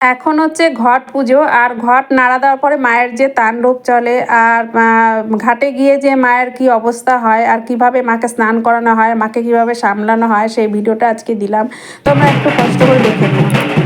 এখন হচ্ছে ঘট পুজো, আর ঘট নাড়া দেওয়ার পরে মায়ের যে তাণ্ডব চলে, আর ঘাটে গিয়ে যে মায়ের কি অবস্থা হয়, আর কীভাবে মাকে স্নান করানো হয়, মাকে কীভাবে সামলানো হয়, সেই ভিডিওটা আজকে দিলাম। তোমরা একটু কষ্ট করে দেখে নিও।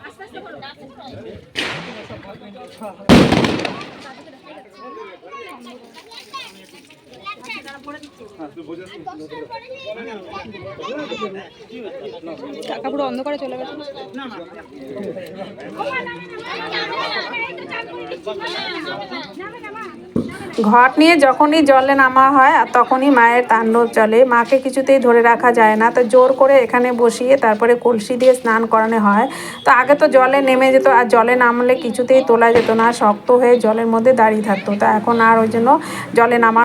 আস্তে আস্তে করো। আস্তে করো টাকা পুরো অন্ধকারে চলে গেছে। ঘট নিয়ে যখনই জলে নামা হয় আর তখনই মায়ের তাণ্ডব চলে। মাকে কিছুতেই ধরে রাখা যায় না। তো জোর করে এখানে বসিয়ে তারপরে কলসি দিয়ে স্নান করানো হয়। তো আগে তো জলে নেমে যেত, আর জলে নামলে কিছুতেই তোলা যেত না। শক্ত হয়ে জলের মধ্যে দাঁড়িয়ে থাকতো। তা এখন আর ওই জন্য জলে নামা